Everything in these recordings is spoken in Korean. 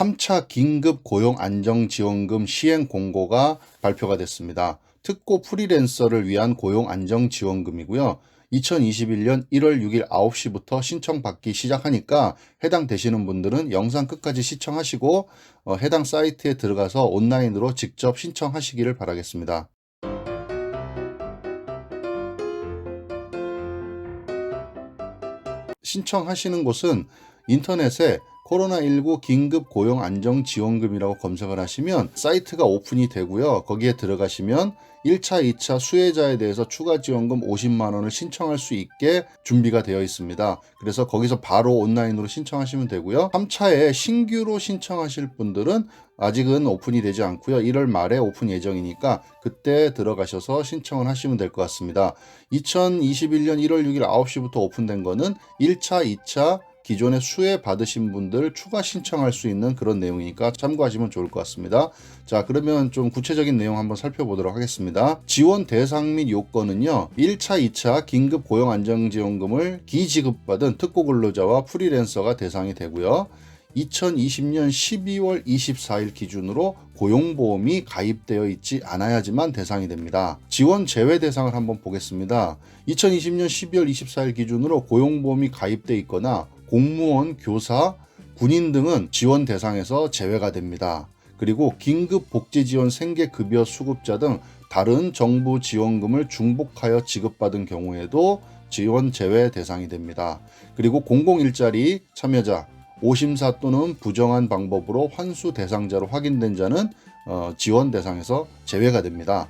3차 긴급 고용 안정 지원금 시행 공고가 발표가 됐습니다. 특고 프리랜서를 위한 고용 안정 지원금이고요. 2021년 1월 6일 9시부터 신청받기 시작하니까 해당 되시는 분들은 영상 끝까지 시청하시고 어, 해당 사이트에 들어가서 온라인으로 직접 신청하시기를 바라겠습니다. 신청하시는 곳은 인터넷에 코로나19 긴급 고용 안정 지원금이라고 검색을 하시면 사이트가 오픈이 되고요. 거기에 들어가시면 1차, 2차 수혜자에 대해서 추가 지원금 50만 원을 신청할 수 있게 준비가 되어 있습니다. 그래서 거기서 바로 온라인으로 신청하시면 되고요. 3차에 신규로 신청하실 분들은 아직은 오픈이 되지 않고요. 1월 말에 오픈 예정이니까 그때 들어가셔서 신청을 하시면 될 것 같습니다. 2021년 1월 6일 9시부터 오픈된 거는 1차, 2차 기존에 수혜 받으신 분들 추가 신청할 수 있는 그런 내용이니까 참고하시면 좋을 것 같습니다. 자, 그러면 좀 구체적인 내용 한번 살펴보도록 하겠습니다. 지원 대상 및 요건은요. 1차, 2차 긴급 고용 안정지원금을 기지급받은 특고 근로자와 프리랜서가 대상이 되고요. 2020년 12월 24일 기준으로 고용보험이 가입되어 있지 않아야지만 대상이 됩니다. 지원 제외 대상을 한번 보겠습니다. 2020년 12월 24일 기준으로 고용보험이 가입되어 있거나 공무원, 교사, 군인 등은 지원 대상에서 제외가 됩니다. 그리고 긴급 복지 지원 생계급여 수급자 등 다른 정부 지원금을 중복하여 지급받은 경우에도 지원 제외 대상이 됩니다. 그리고 공공일자리 참여자, 오심사 또는 부정한 방법으로 환수 대상자로 확인된 자는 어, 지원 대상에서 제외가 됩니다.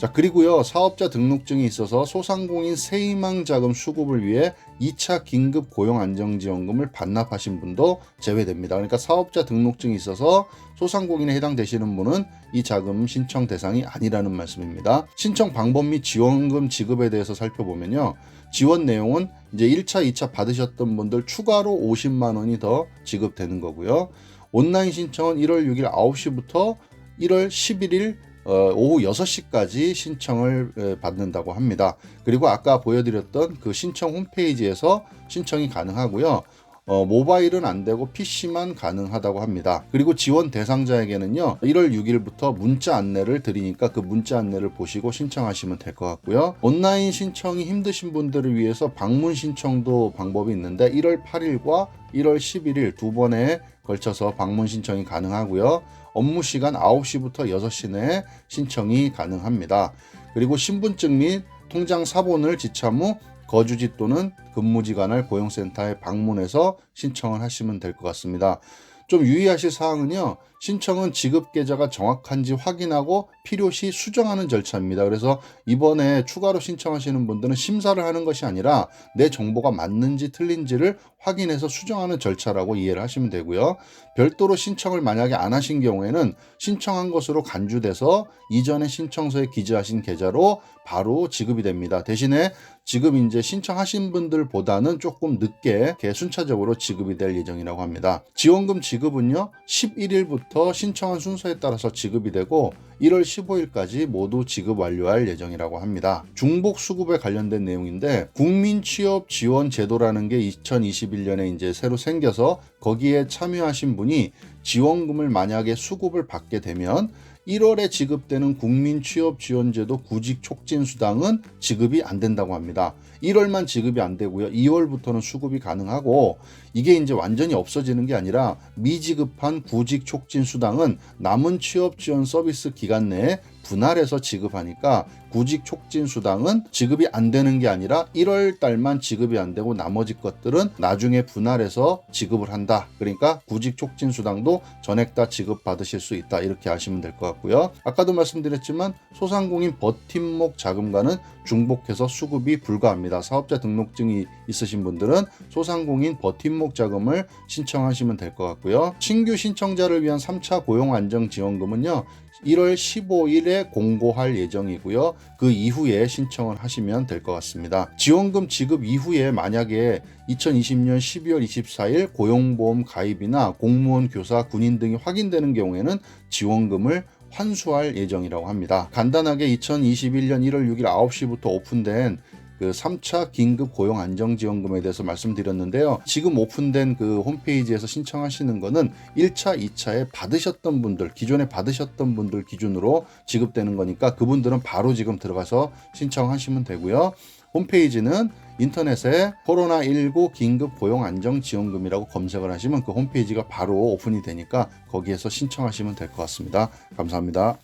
자, 그리고요, 사업자 등록증이 있어서 소상공인 세희망 자금 수급을 위해 2차 긴급 고용 안정지원금을 반납하신 분도 제외됩니다. 그러니까 사업자 등록증이 있어서 소상공인에 해당되시는 분은 이 자금 신청 대상이 아니라는 말씀입니다. 신청 방법 및 지원금 지급에 대해서 살펴보면요. 지원 내용은 이제 1차, 2차 받으셨던 분들 추가로 50만 원이 더 지급되는 거고요. 온라인 신청은 1월 6일 9시부터 1월 11일 어, 오후 6시까지 신청을 받는다고 합니다. 그리고 아까 보여드렸던 그 신청 홈페이지에서 신청이 가능하고요. 어, 모바일은 안 되고 PC만 가능하다고 합니다. 그리고 지원 대상자에게는요, 1월 6일부터 문자 안내를 드리니까 그 문자 안내를 보시고 신청하시면 될 것 같고요. 온라인 신청이 힘드신 분들을 위해서 방문 신청도 방법이 있는데 1월 8일과 1월 11일 두 번에 걸쳐서 방문 신청이 가능하고요. 업무 시간 9시부터 6시 내에 신청이 가능합니다. 그리고 신분증 및 통장 사본을 지참 후 거주지 또는 근무지 관할 고용센터에 방문해서 신청을 하시면 될 것 같습니다. 좀 유의하실 사항은요. 신청은 지급 계좌가 정확한지 확인하고 필요시 수정하는 절차입니다. 그래서 이번에 추가로 신청하시는 분들은 심사를 하는 것이 아니라 내 정보가 맞는지 틀린지를 확인해서 수정하는 절차라고 이해를 하시면 되고요. 별도로 신청을 만약에 안 하신 경우에는 신청한 것으로 간주돼서 이전에 신청서에 기재하신 계좌로 바로 지급이 됩니다. 대신에 지금 이제 신청하신 분들보다는 조금 늦게 순차적으로 지급이 될 예정이라고 합니다. 지원금 지급은요, 11일부터 신청한 순서에 따라서 지급이 되고 1월 15일까지 모두 지급 완료할 예정이라고 합니다. 중복 수급에 관련된 내용인데 국민 취업 지원 제도라는 게 2021년에 이제 새로 생겨서 거기에 참여하신 분이 지원금을 만약에 수급을 받게 되면 1월에 지급되는 국민 취업 지원제도 구직 촉진 수당은 지급이 안 된다고 합니다. 1월만 지급이 안 되고요. 2월부터는 수급이 가능하고 이게 이제 완전히 없어지는 게 아니라 미지급한 구직 촉진 수당은 남은 취업 지원 서비스 기간 내에 분할해서 지급하니까 구직 촉진 수당은 지급이 안 되는 게 아니라 1월 달만 지급이 안 되고 나머지 것들은 나중에 분할해서 지급을 한다. 그러니까 구직 촉진 수당도 전액 다 지급 받으실 수 있다. 이렇게 아시면 될 것 같고요. 아까도 말씀드렸지만 소상공인 버팀목 자금과는 중복해서 수급이 불가합니다. 사업자 등록증이 있으신 분들은 소상공인 버팀목 자금을 신청하시면 될 것 같고요. 신규 신청자를 위한 3차 고용 안정 지원금은요. 1월 15일에 공고할 예정이고요. 그 이후에 신청을 하시면 될 것 같습니다. 지원금 지급 이후에 만약에 2020년 12월 24일 고용보험 가입이나 공무원, 교사, 군인 등이 확인되는 경우에는 지원금을 환수할 예정이라고 합니다. 간단하게 2021년 1월 6일 9시부터 오픈된 그 3차 긴급 고용 안정 지원금에 대해서 말씀드렸는데요. 지금 오픈된 그 홈페이지에서 신청하시는 거는 1차, 2차에 받으셨던 분들, 기존에 받으셨던 분들 기준으로 지급되는 거니까 그분들은 바로 지금 들어가서 신청하시면 되고요. 홈페이지는 인터넷에 코로나19 긴급 고용 안정 지원금이라고 검색을 하시면 그 홈페이지가 바로 오픈이 되니까 거기에서 신청하시면 될 것 같습니다. 감사합니다.